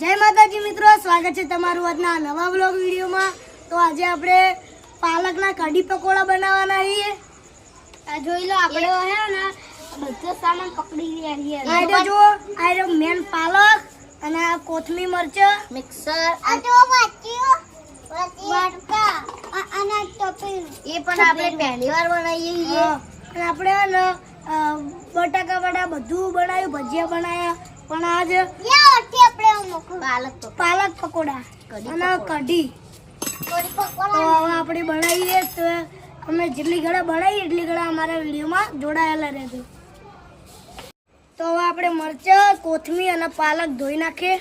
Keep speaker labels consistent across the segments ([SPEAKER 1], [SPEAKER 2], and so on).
[SPEAKER 1] જય માતાજી મિત્રો સ્વાગત છે તમારું આજના નવા બ્લોગ વિડીયોમાં. તો આજે આપણે પાલકના કઢી પકોડા બનાવવાના છીએ.
[SPEAKER 2] આ જોઈ લો આપણે હે ને બધો સામાન પકડી રહ્યા છીએ.
[SPEAKER 1] આ જુઓ આ જો મેન પાલક અને આ કોથમી મરચાં.
[SPEAKER 2] મિક્સર
[SPEAKER 3] આ જો વાટીઓ વાટકા. અને ટોપી
[SPEAKER 2] એ પણ આપણે પહેલી વાર બનાવીએ છીએ.
[SPEAKER 1] અને આપણે બટાકા વડા બધું બનાવ્યું ભજીયા બનાવ્યા. પણ આજ
[SPEAKER 2] પાલક
[SPEAKER 1] પાલક પકોડા. અને કઢી. તો હવે આપણે બનાવીએ તો અમે જેટલી ઘડા બનાવીએ એટલી ઘડા અમારા વિડીયોમાં જોડાયેલા રહેજો. તો હવે આપણે મરચાં કોથમી અને પાલક ધોઈ નાખીએ.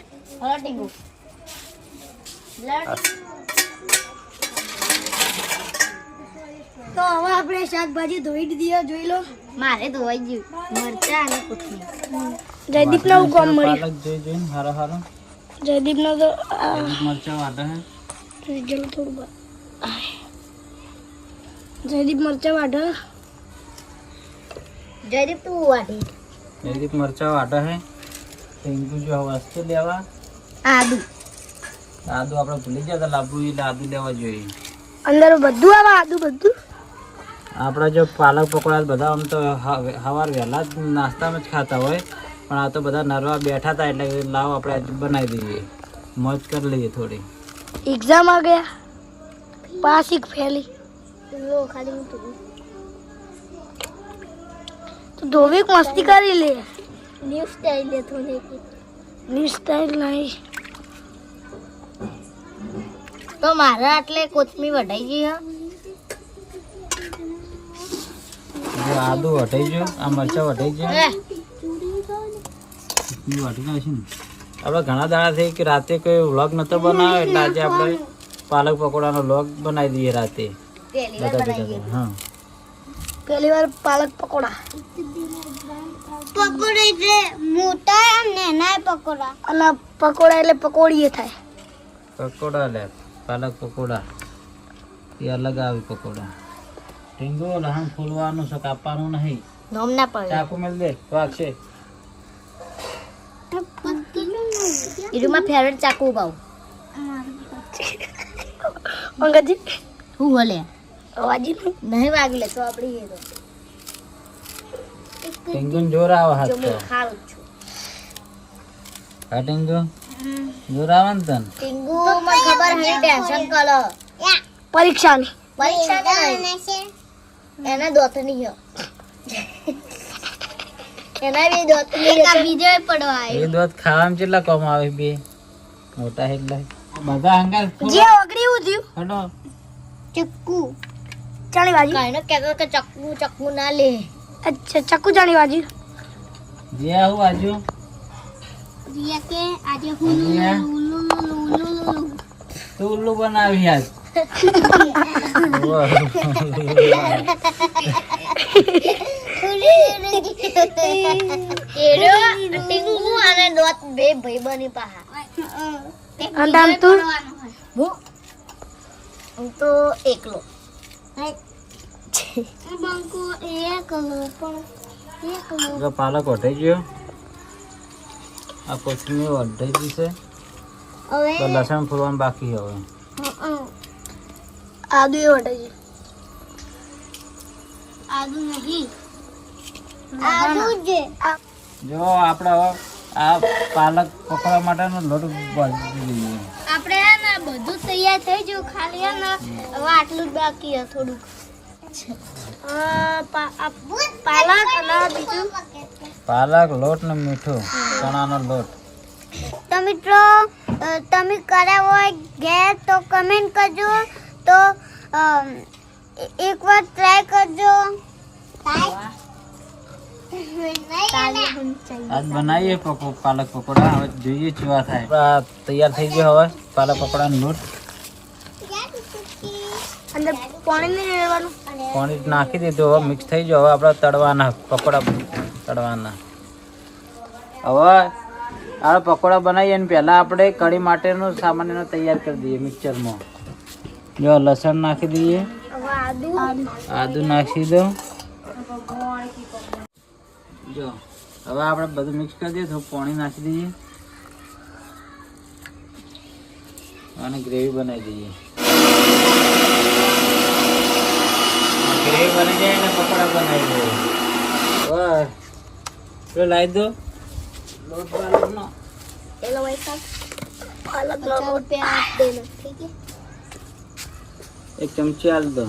[SPEAKER 1] તો હવે આપણે શાકભાજી ધોઈ દીધી જોઈ લો.
[SPEAKER 2] મારે ધોવાઈ ગયું. મરચા અને કોથમીર.
[SPEAKER 1] જયદીપને હું કામ મળ્યું
[SPEAKER 4] પાલક જોઈ જોઈને હારો હારો.
[SPEAKER 1] જયદીપનો તો આ
[SPEAKER 4] મરચા વાટે હે.
[SPEAKER 1] જલ થોડું બા- જયદીપ મરચાં વાટે
[SPEAKER 2] જયદીપ તું વાટે
[SPEAKER 4] જયદીપ મરચા વાટે હે. ટીંકુ જો વસ્તુ લેવા.
[SPEAKER 2] આદુ.
[SPEAKER 4] આદુ આપણે ભૂલી ગયા હતા લાવવું એટલે આદુ લેવા જોઈએ.
[SPEAKER 1] અંદર બધું આવે આદુ બધું?
[SPEAKER 4] આપણે જો પાલક પકોડા બધા આમ તો સવાર વહેલા જ નાસ્તામાં જ ખાતા હોય. પણ આ તો બધા નરવા બેઠા હતા એટલે લાવ આપણે બનાવી દઈએ. મોજ કરી લઈએ થોડી.
[SPEAKER 1] એક્ઝામ આ ગયા. પાસિક ફેલી
[SPEAKER 2] લો ખાલી તું.
[SPEAKER 1] તો ધોવી મસ્તી કરી લે.
[SPEAKER 2] ન્યૂ સ્ટાઈલ લે થોડી
[SPEAKER 1] ની સ્ટાઈલ નહીં
[SPEAKER 2] તો મારે આટલે કોથમીર વઢાઈ ગઈ હા?
[SPEAKER 4] આદુ વઢાઈ ગયું આ મરચા વઢાઈ ગયું આપણે ઘણા દાડા થઈ કે રાતે કોઈ વ્લોગ નતો બનાવ્યો એટલે આજે આપણે પાલક પકોડાનો વ્લોગ બનાવી દઈએ રાતે.
[SPEAKER 2] પહેલી વાર
[SPEAKER 4] બધા હા.
[SPEAKER 1] પહેલી વાર પાલક પકોડા.
[SPEAKER 3] પકોડા એટલે મોટા અને નાના પકોડા.
[SPEAKER 1] અને પકોડા એટલે પકોડીએ થાય.
[SPEAKER 4] પકોડા લે પાલક પકોડા. એ અલગ આવે પકોડા. ટીંગો લહણ ફૂલવાનું છે કાપવાનું નહીં.
[SPEAKER 2] નોમ ના પડે.
[SPEAKER 4] ચાકુ મેલ દે વાગશે.
[SPEAKER 2] એમાં ફેવરેટ ચાકુ પાવ
[SPEAKER 1] અંગજી
[SPEAKER 2] હું હલે
[SPEAKER 1] અવાજી નહીં
[SPEAKER 2] નહીં વાગી લે તો આપડી એ તો
[SPEAKER 4] ટેંગન જોર આવે હાથ તો
[SPEAKER 2] ખારું છું
[SPEAKER 4] હા ટીંગુ જોર આવે ને તને
[SPEAKER 2] ટીંગુ મને ખબર હે ટેન્શન કલો પરીક્ષા પરીક્ષા એના દોતની હે એના બી દોતની બીજો પડવા
[SPEAKER 4] એ દૂધ ખાવામાં કેટલા કમ આવે બે? મોટા એટલે. બધા
[SPEAKER 1] જે ઓગળી
[SPEAKER 4] હડો
[SPEAKER 2] ચક્કુ.
[SPEAKER 1] ચાણી બાજુ.
[SPEAKER 2] કે ચક્કુ ચક્કુ ના લે.
[SPEAKER 1] અચ્છા ચક્કુ ચાણી બાજુ.
[SPEAKER 4] જે આવું આજુ.
[SPEAKER 3] રિયા કે? આજે
[SPEAKER 4] અહીંયા તું ઉલ્લુ બનાવી આજ.
[SPEAKER 2] ટીંગુ અને દોત બે ભાઈ બની પાહા
[SPEAKER 1] અને તું
[SPEAKER 2] હું? હું તો એકલો.
[SPEAKER 3] બંકો એ પણ એ
[SPEAKER 4] પાલક વટાઈ ગયો. આ કોથમીર વટાઈ ગઈ છે.
[SPEAKER 3] હવે
[SPEAKER 4] લસણ ફોડવાનું બાકી હવે.
[SPEAKER 1] આદુ એ વટાઈ
[SPEAKER 3] આદુ નહીં. જ
[SPEAKER 4] જો આપણે આ પાલક પકડવા માટેનો લોટ બાંધી દઈએ.
[SPEAKER 2] આપણે ને બધું તૈયાર થઈ ગયું. ખાલી ને હવે આટલું જ બાકી હે થોડુંક.
[SPEAKER 1] પાલક અને બીજું?
[SPEAKER 4] પાલક લોટ ને મીઠું ચણાનો લોટ.
[SPEAKER 3] તો મિત્રો તમે કર્યા હોય ઘેર તો કમેન્ટ કરજો. તો એકવાર ટ્રાય કરજો.
[SPEAKER 4] આજ બનાવીએ પકો પાલક પકોડા. હવે જોઈએ કેવા થાય. આ તૈયાર થઈ ગયો હવે પાલક પકોડાનો લોટ.
[SPEAKER 1] અંદર પાણી નહીં
[SPEAKER 4] પાણી નાખી દીધું હવે મિક્સ થઈ ગયો. હવે આપણે તળવાના પકોડા તળવાના. હવે આ પકોડા બનાવીએ ને પહેલાં આપણે કઢી માટેનું સામાન્ય તૈયાર કરી દઈએ મિક્સરમાં. જો લસણ નાખી દઈએ.
[SPEAKER 1] હવે આદુ.
[SPEAKER 4] આદુ નાખી દો. જો. હવે આપણે બધું મિક્સ કરી દઈએ થોડું પાણી નાખી દઈએ. અને ગ્રેવી બનાવી દઈએ. ગ્રેવી બની જાય ને પકોડા બનાવી દઈએ. બસ. પેલો લાવી દો. લોટ. પાલકનો
[SPEAKER 2] પેલો આપ દેનો ઠીક
[SPEAKER 4] એક ચમચી આલ દો.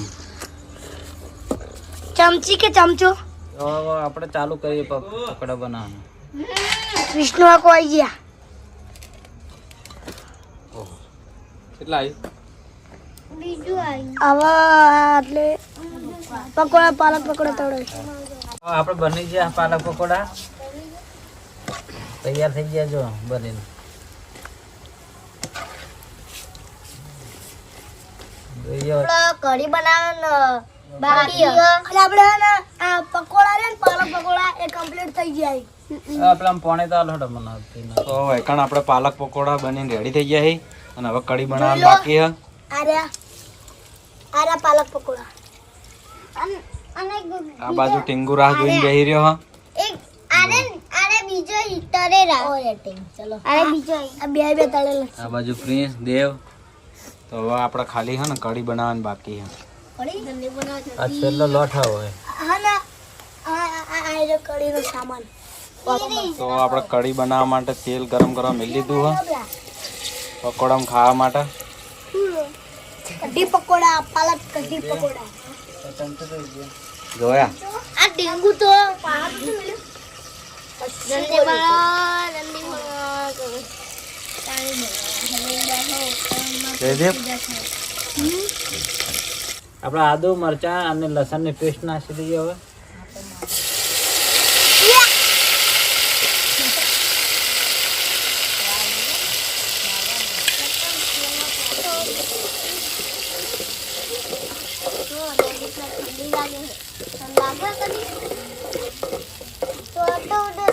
[SPEAKER 1] ચમચી કે ચમચો?
[SPEAKER 4] આપણે ચાલુ કરીએ પકડા બનાવવાનું.
[SPEAKER 1] વિષ્ણુ આકો આવી ગયા.
[SPEAKER 4] કેટલા આવી
[SPEAKER 1] હવે એટલે પકોડા પાલક પકોડા તળો.
[SPEAKER 4] આપણે બની ગયા પાલક પકોડા. તૈયાર થઈ ગયા જો હવે.
[SPEAKER 2] કઢી બનાવવાનું બાકી
[SPEAKER 1] અને આપણે આ પકોડા રે ને પાલક પકોડા એ કમ્પ્લીટ થઈ ગયા
[SPEAKER 4] આપણે પોણે તો હલહટ બનાવતી. નથી.
[SPEAKER 5] તો આપણે પાલક પકોડા બનીને રેડી થઈ ગયા છે અને હવે કઢી બનાવવાનું બાકી છે
[SPEAKER 1] આ રહ્યા પાલક પકોડા.
[SPEAKER 3] અને અને
[SPEAKER 5] આ બાજુ ટીંગુ રાહ જોઈને બેહી રહ્યો હ?
[SPEAKER 3] એક બીજો
[SPEAKER 2] ચલો.
[SPEAKER 3] બીજો
[SPEAKER 1] આ બે બે તળેલા
[SPEAKER 5] આ બાજુ પ્રિન્સ દેવ. તો હવે આપણે ખાલી હે ને કઢી બનાવવાની બાકી છે
[SPEAKER 4] આ છેલ્લો લોટ હોય
[SPEAKER 1] હા. ને. આ આ- આ આ રહ્યો કઢીનો સામાન.
[SPEAKER 5] તો આપણે કઢી બનાવવા માટે તેલ ગરમ કરવા મેલી લીધું હોય પકોડામાં ખાવા માટે.
[SPEAKER 1] કઢી પકોડા પાલક કઢી પકોડા.
[SPEAKER 5] જોયા?
[SPEAKER 2] આ ડેંગુ તો જલ્દી જલ્દી
[SPEAKER 5] જયદેવ?
[SPEAKER 4] આપણે આદુ મરચા અને લસણની પેસ્ટ નાખી દઈએ હવે.
[SPEAKER 3] તો તો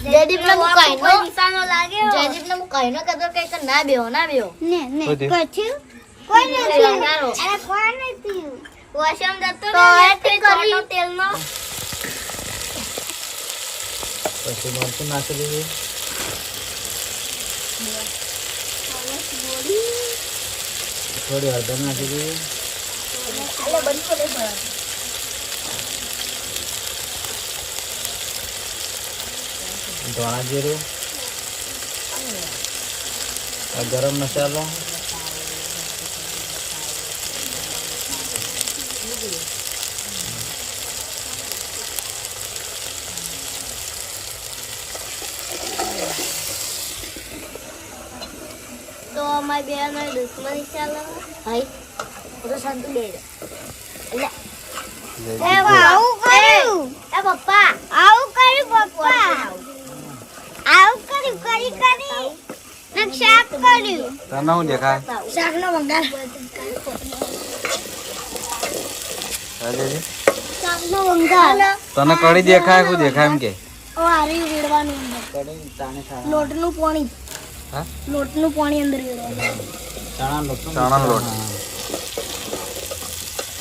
[SPEAKER 3] ઉડે ને મુકાઈ
[SPEAKER 2] નો નિશાનો લાગ્યો? જયદીપ ને મુકાઈ નો કદો જયદીપને હું કે કે ના બેહો ના બેહો.
[SPEAKER 3] ને ને
[SPEAKER 5] કોઈ
[SPEAKER 3] કચ્યું કોઈ નથી. અરે કોણ નથી.
[SPEAKER 2] વોશમ જતો
[SPEAKER 3] તો
[SPEAKER 2] ને તે
[SPEAKER 3] કરી.
[SPEAKER 2] તેલ નો
[SPEAKER 4] પછી મરચું નાખી દઈએ થોડી હળદર નાખી દઈએ ધોણા જીરું. આ ગરમ મસાલો.
[SPEAKER 2] તો અમારી બેનો દુશ્મની ચાલે ભાઈ તો શાંતિ બે
[SPEAKER 3] એ આવું કર્યું
[SPEAKER 2] એ પપ્પા.
[SPEAKER 3] આવું કર્યું પપ્પા. કરી કરી ને શાક કર્યું.
[SPEAKER 5] તને હું દેખાય
[SPEAKER 1] શાક નો
[SPEAKER 5] રાજાજી? તને કડી દેખાય શું દેખાય એમ કે?
[SPEAKER 4] સાણા
[SPEAKER 1] લોટનું પાણી.
[SPEAKER 5] હા?
[SPEAKER 1] લોટનું પાણી અંદર
[SPEAKER 4] ચણા લોટ
[SPEAKER 5] ચણા લોટ.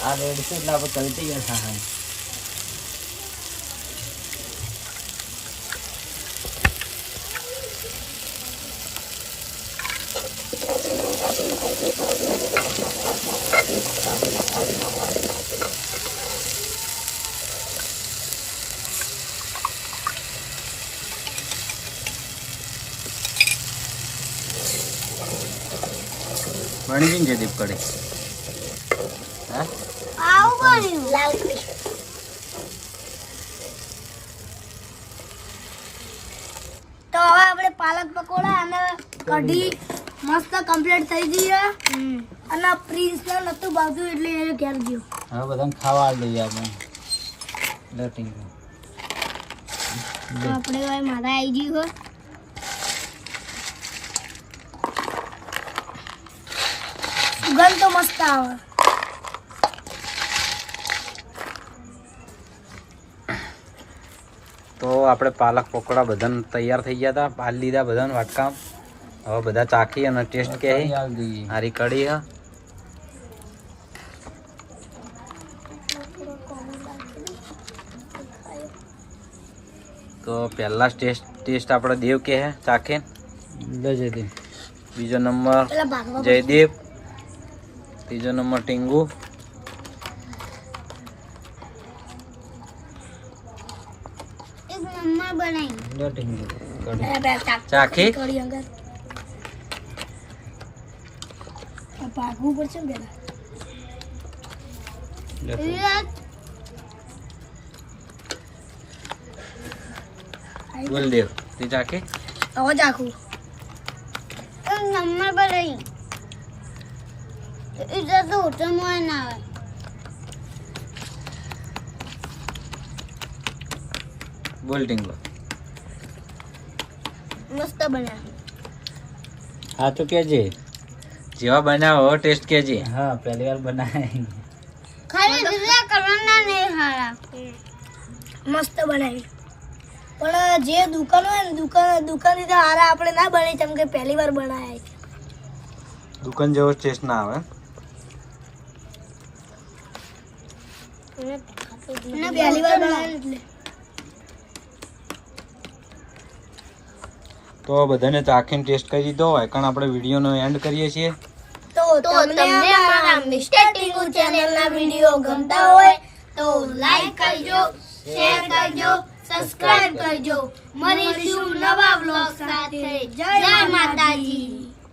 [SPEAKER 4] આ રેડ છે એટલે આપણે કરી દઈએ સાહા
[SPEAKER 5] ને જયદીપ કઢી હા?
[SPEAKER 3] આવું કર્યું
[SPEAKER 1] લાલ તો હવે આપણે પાલક પકોડા અને કઢી મસ્ત કમ્પ્લીટ થઈ ગઈ છે અને પ્રિન્સ ને નતું બાજુ એટલે એ ઘેર ગયો.
[SPEAKER 4] હવે બધાને ખાવા દઈએ આપણે. લટિંગ
[SPEAKER 3] તો આપણે હવે મારા આવી ગયું હો.
[SPEAKER 1] સુગંધ તો મસ્ત આવે
[SPEAKER 5] તો આપણે પાલક પકોડા બધાને તૈયાર થઈ ગયા હતા. પાલ લીધા બધાને વાટકા. હવે બધા ચાખી અને ટેસ્ટ કે હારી કઢી હા. તો પહેલા ટેસ્ટ ટેસ્ટ આપણે દેવ કે હે ચાખે બીજો નંબર જયદેવ. ત્રીજો નંબર ટીંગુ
[SPEAKER 3] એક નંબર બનાવી
[SPEAKER 1] એ બે ચાક
[SPEAKER 5] ચાખી
[SPEAKER 1] કળી અંગર આ ભાગવું પડશે ને પેલા
[SPEAKER 3] વિરાટ
[SPEAKER 5] બોલ દેવ તે ચાખી
[SPEAKER 1] હવે ચાખું
[SPEAKER 3] એક નંબર બનાવી એટલે તો હોટલમાં ના આવે
[SPEAKER 5] બોલ ટીંગુ
[SPEAKER 1] મસ્ત બન્યા
[SPEAKER 4] હા તો કેજે
[SPEAKER 5] જેવા બનાવો ટેસ્ટ કેજે
[SPEAKER 4] હા પહેલી વાર બનાય
[SPEAKER 3] ખાલી બીજા કરવાના નહીં હારા.
[SPEAKER 1] મસ્ત બનાવી. પણ જે દુકાન હોય ને દુકાન દુકાનની તો હારા આપણે ના બને કેમ કે પહેલી વાર બનાયા
[SPEAKER 5] દુકાન જેવો ટેસ્ટ ના આવે.
[SPEAKER 1] પહેલી વાર
[SPEAKER 5] તો બધાને ચાખીને ટેસ્ટ કરી દીધો હોય કારણ આપણે વિડીયોનો એન્ડ કરીએ છીએ.
[SPEAKER 1] તો તમને અમારા મિસ્ટર ટીંગુ ચેનલના વીડિયો ગમતા હોય તો લાઈક કરજો શેર કરજો સબસ્ક્રાઇબ કરજો. મળીશું નવા બ્લોગ સાથે. જય માતાજી.